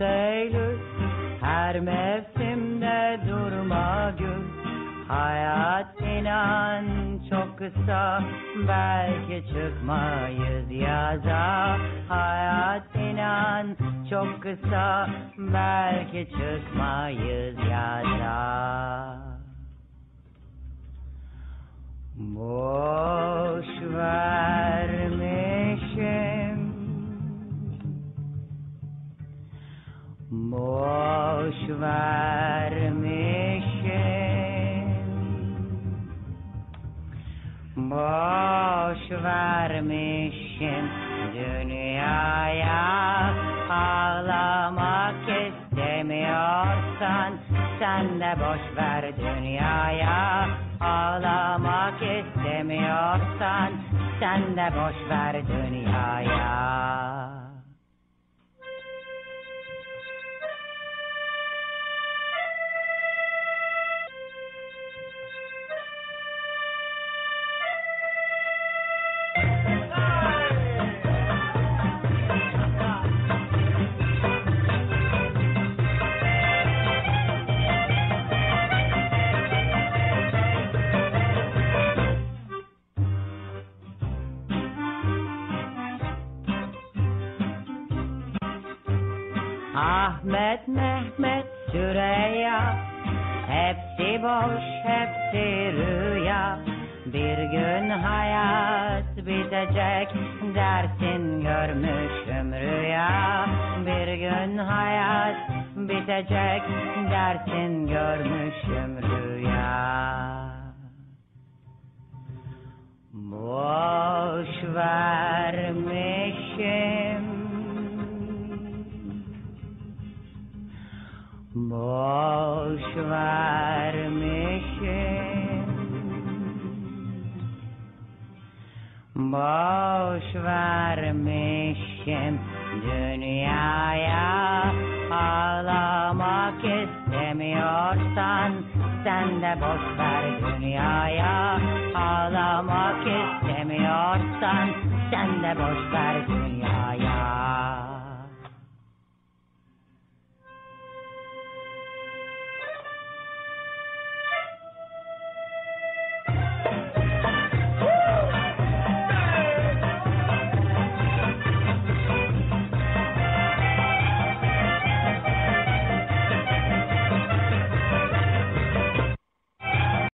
Eylül. Her mevsimde durma gül. Hayat inan çok kısa Belki çıkmayız yaza. Hayat inan çok kısa Belki çıkmayız yaza. Boş vermişim. Boş vermişim dünyaya Ağlamak istemiyorsan sen de boş ver dünyaya Ağlamak istemiyorsan sen de boş ver dünyaya Ahmet, Mehmet, Süreyya. Hepsi boş, hepsi rüya. Bir gün hayat bitecek dersin görmüşüm rüya. Bir gün hayat bitecek dersin görmüşüm rüya Boş vermişim. Boş vermişim. Dünyaya Ağlamak istemiyorsan sen de boş ver dünyaya. Ağlamak istemiyorsan sen de boş ver